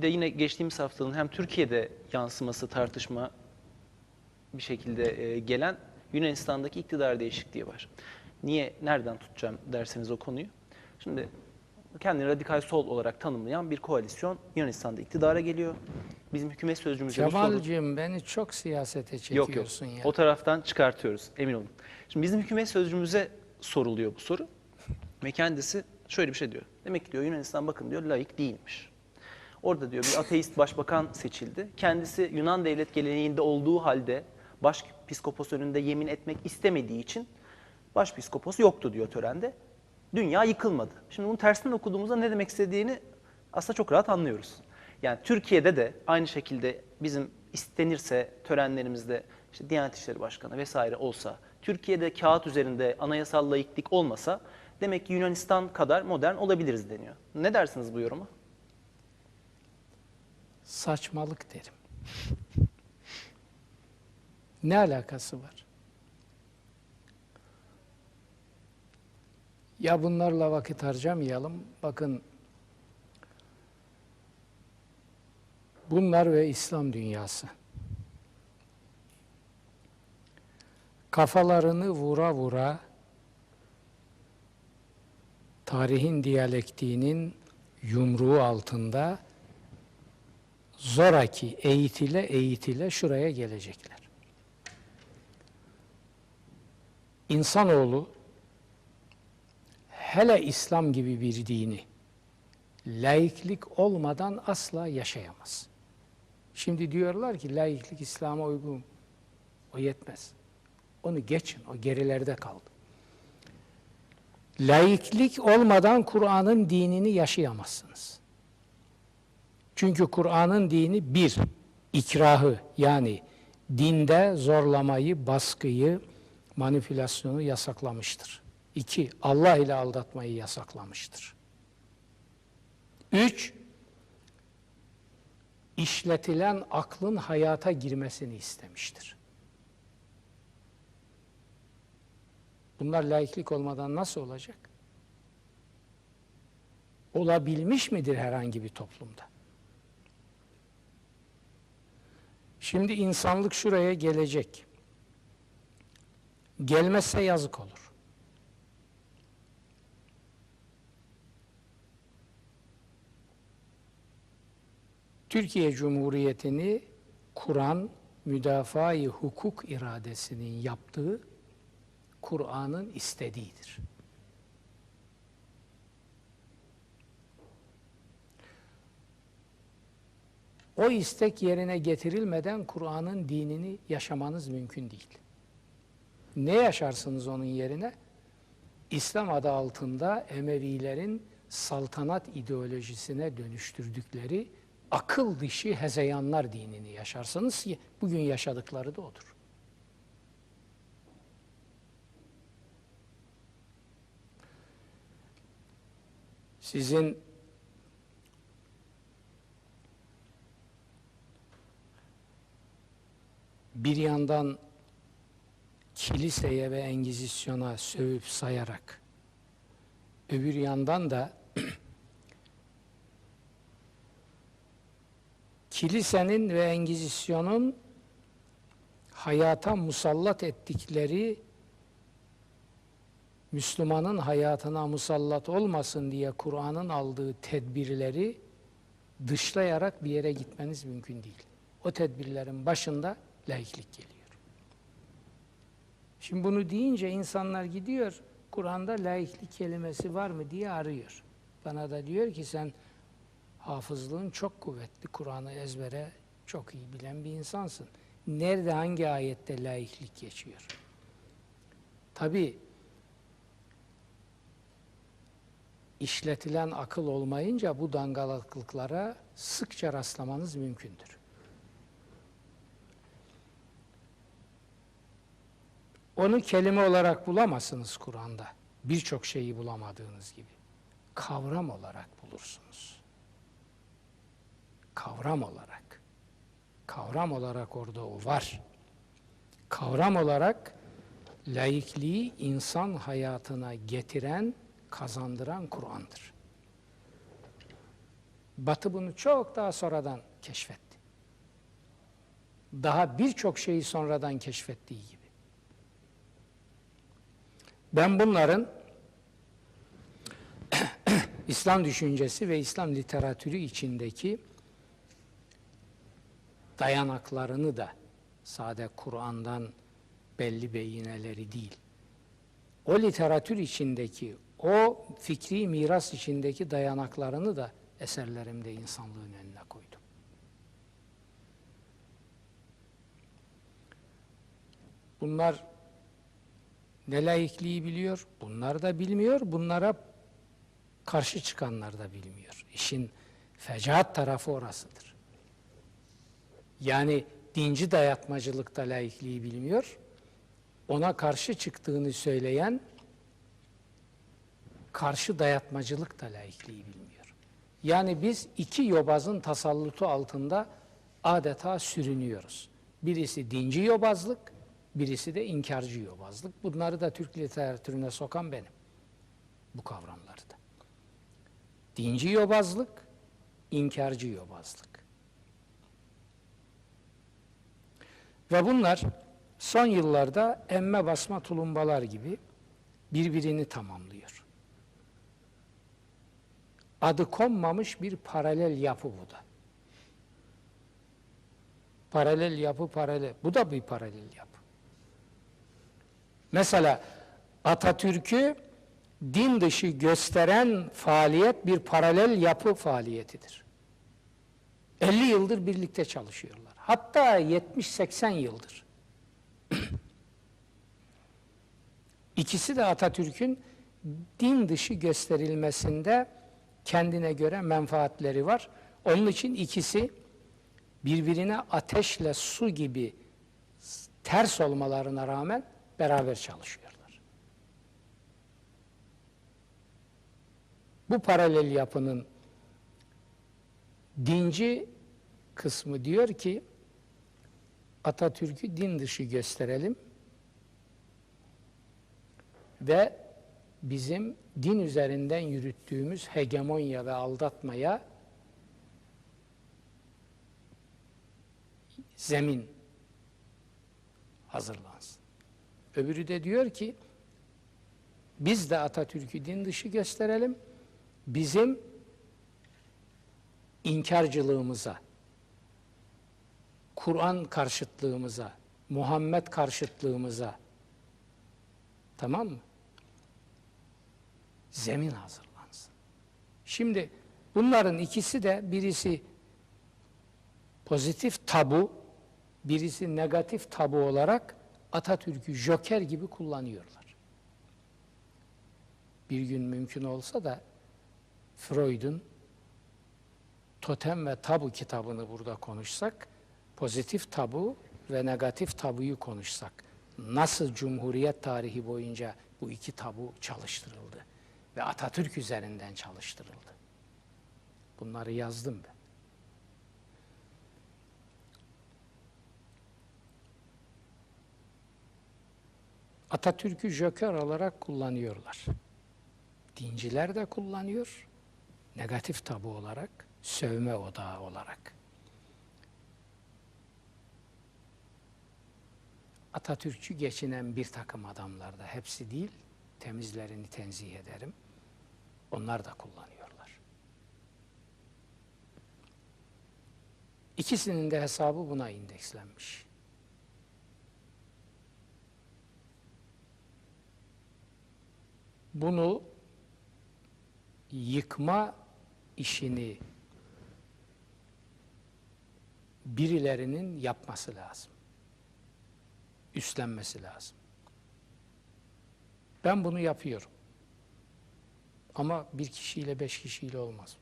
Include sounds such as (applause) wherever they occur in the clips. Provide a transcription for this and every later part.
Bir de yine geçtiğimiz haftanın hem Türkiye'de yansıması tartışma bir şekilde e, gelen Yunanistan'daki iktidar değişikliği var. Niye, nereden tutacağım derseniz o konuyu. Şimdi kendini radikal sol olarak tanımlayan bir koalisyon Yunanistan'da iktidara geliyor. Bizim hükümet soru... Cemal'cim beni çok siyasete Yok yok. çekiyorsun ya. O taraftan çıkartıyoruz. Emin olun. Şimdi bizim hükümet sözcümüze soruluyor bu soru. Ve kendisi şöyle bir şey diyor. Demek ki diyor Yunanistan bakın diyor layık değilmiş. Orada diyor bir ateist başbakan seçildi. Kendisi Yunan devlet geleneğinde olduğu halde başpiskopos önünde yemin etmek istemediği için başpiskopos yoktu diyor törende. Dünya yıkılmadı. Şimdi bunu tersinden okuduğumuzda ne demek istediğini aslında çok rahat anlıyoruz. Yani Türkiye'de de aynı şekilde bizim istenirse törenlerimizde işte Diyanet İşleri Başkanı vesaire olsa, Türkiye'de kağıt üzerinde anayasal laiklik olmasa demek ki Yunanistan kadar modern olabiliriz deniyor. Ne dersiniz bu yoruma? Saçmalık derim. Ne alakası var? Ya bunlarla vakit harcamayalım. Bakın bunlar ve İslam dünyası. Kafalarını vura vura tarihin diyalektiğinin yumruğu altında zoraki eğitile eğitile şuraya gelecekler. İnsanoğlu hele İslam gibi bir dini laiklik olmadan asla yaşayamaz. Şimdi diyorlar ki laiklik İslam'a uygun. O yetmez. Onu geçin. O gerilerde kaldı. Laiklik olmadan Kur'an'ın dinini yaşayamazsınız. Çünkü Kur'an'ın dini bir, ikrahı yani dinde zorlamayı, baskıyı, manipülasyonu yasaklamıştır. İki, Allah ile aldatmayı yasaklamıştır. Üç, işletilen aklın hayata girmesini istemiştir. Bunlar laiklik olmadan nasıl olacak? Olabilmiş midir herhangi bir toplumda? Şimdi insanlık şuraya gelecek. Gelmezse yazık olur. Türkiye Cumhuriyeti'ni kuran müdafaa-i hukuk iradesinin yaptığı Kur'an'ın istediğidir. O istek yerine getirilmeden Kur'an'ın dinini yaşamanız mümkün değil. Ne yaşarsınız onun yerine? İslam adı altında Emevilerin saltanat ideolojisine dönüştürdükleri akıl dışı hezeyanlar dinini yaşarsınız ki bugün yaşadıkları da odur. Sizin bir yandan kiliseye ve engizisyona sövüp sayarak öbür yandan da (clears throat) kilisenin ve engizisyonun hayata musallat ettikleri Müslümanın hayatına musallat olmasın diye Kur'an'ın aldığı tedbirleri dışlayarak bir yere gitmeniz mümkün değil. O tedbirlerin başında laiklik geliyor. Şimdi bunu deyince insanlar gidiyor, Kur'an'da laiklik kelimesi var mı diye arıyor. Bana da diyor ki sen hafızlığın çok kuvvetli, Kur'an'ı ezbere çok iyi bilen bir insansın. Nerede, hangi ayette laiklik geçiyor? Tabi işletilen akıl olmayınca bu dangalaklıklara sıkça rastlamanız mümkündür. Onu kelime olarak bulamazsınız Kur'an'da. Birçok şeyi bulamadığınız gibi. Kavram olarak bulursunuz. Kavram olarak. Kavram olarak orada o var. Kavram olarak laikliği insan hayatına getiren, kazandıran Kur'an'dır. Batı bunu çok daha sonradan keşfetti. Daha birçok şeyi sonradan keşfettiği gibi. Ben bunların (coughs) İslam düşüncesi ve İslam literatürü içindeki dayanaklarını da sade Kur'an'dan belli beyineleri değil. O literatür içindeki, o fikri miras içindeki dayanaklarını da eserlerimde insanlığın önüne koydum. Bunlar ne laikliği biliyor, bunlar da bilmiyor, bunlara karşı çıkanlar da bilmiyor. İşin fecaat tarafı orasıdır. Yani dinci dayatmacılıkta laikliği bilmiyor, ona karşı çıktığını söyleyen karşı dayatmacılık da laikliği bilmiyor. Yani biz iki yobazın tasallutu altında adeta sürünüyoruz. Birisi dinci yobazlık, birisi de inkarcı yobazlık. Bunları da Türk literatürüne sokan benim. Bu kavramları da. Dinci yobazlık, inkarcı yobazlık. Ve bunlar son yıllarda emme basma tulumbalar gibi birbirini tamamlıyor. Adı konmamış bir paralel yapı bu da. Paralel yapı paralel. Bu da bir paralel yapı. Mesela Atatürk'ü din dışı gösteren faaliyet bir paralel yapı faaliyetidir. 50 yıldır birlikte çalışıyorlar. Hatta 70-80 yıldır. (clears throat) İkisi de Atatürk'ün din dışı gösterilmesinde kendine göre menfaatleri var. Onun için ikisi birbirine ateşle su gibi ters olmalarına rağmen beraber çalışıyorlar. Bu paralel yapının dinci kısmı diyor ki Atatürk'ü din dışı gösterelim ve bizim din üzerinden yürüttüğümüz hegemonya ve aldatmaya zemin hazırlansın. Öbürü de diyor ki biz de Atatürk'ü din dışı gösterelim. Bizim inkarcılığımıza, Kur'an karşıtlığımıza, Muhammed karşıtlığımıza tamam mı? Zemin hazırlansın. Şimdi bunların ikisi de birisi pozitif tabu, birisi negatif tabu olarak Atatürk'ü joker gibi kullanıyorlar. Bir gün mümkün olsa da Freud'un Totem ve Tabu kitabını burada konuşsak, pozitif tabu ve negatif tabuyu konuşsak, nasıl Cumhuriyet tarihi boyunca bu iki tabu çalıştırıldı ve Atatürk üzerinden çalıştırıldı. Bunları yazdım ben. Atatürk'ü joker olarak kullanıyorlar. Dinciler de kullanıyor, negatif tabu olarak, sövme odağı olarak. Atatürkçü geçinen bir takım adamlar da hepsi değil, temizlerini tenzih ederim. Onlar da kullanıyorlar. İkisinin de hesabı buna indekslenmiş. Bunu yıkma işini birilerinin yapması lazım. Üstlenmesi lazım. Ben bunu yapıyorum. Ama bir kişiyle beş kişiyle olmaz.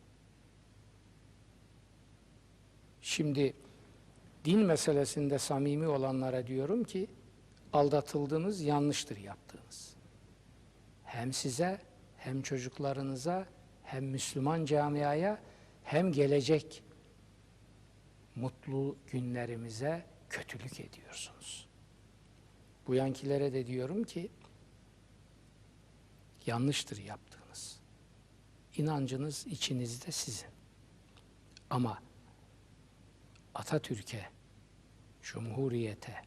Şimdi din meselesinde samimi olanlara diyorum ki aldatıldınız, yanlıştır yaptığınız. Hem size, hem çocuklarınıza, hem Müslüman camiaya, hem gelecek mutlu günlerimize kötülük ediyorsunuz. Bu yankilere de diyorum ki yanlıştır yaptığınız. İnancınız içinizde sizin. Ama Atatürk'e, Cumhuriyete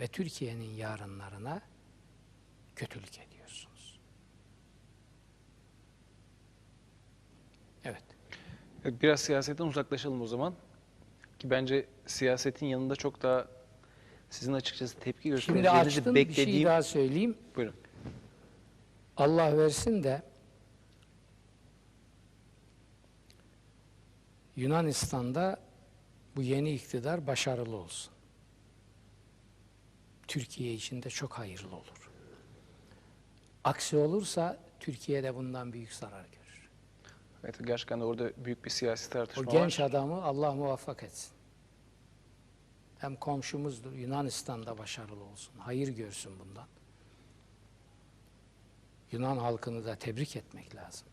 ve Türkiye'nin yarınlarına kötülük ediyorsunuz. Evet. Evet, Biraz siyasetten uzaklaşalım o zaman. Ki bence siyasetin yanında çok daha sizin açıkçası tepki Şimdi göstereceğinizi açtım bir şey daha söyleyeyim. Buyurun. Allah versin de Yunanistan'da bu yeni iktidar başarılı olsun. Türkiye için de çok hayırlı olur. Aksi olursa Türkiye de bundan büyük zarar görür. Evet, gerçekten orada büyük bir siyasi O tartışma genç var. adamı Allah muvaffak etsin. Hem komşumuzdur Yunanistan'da başarılı olsun. Hayır görsün bundan. Yunan halkını da tebrik etmek lazım.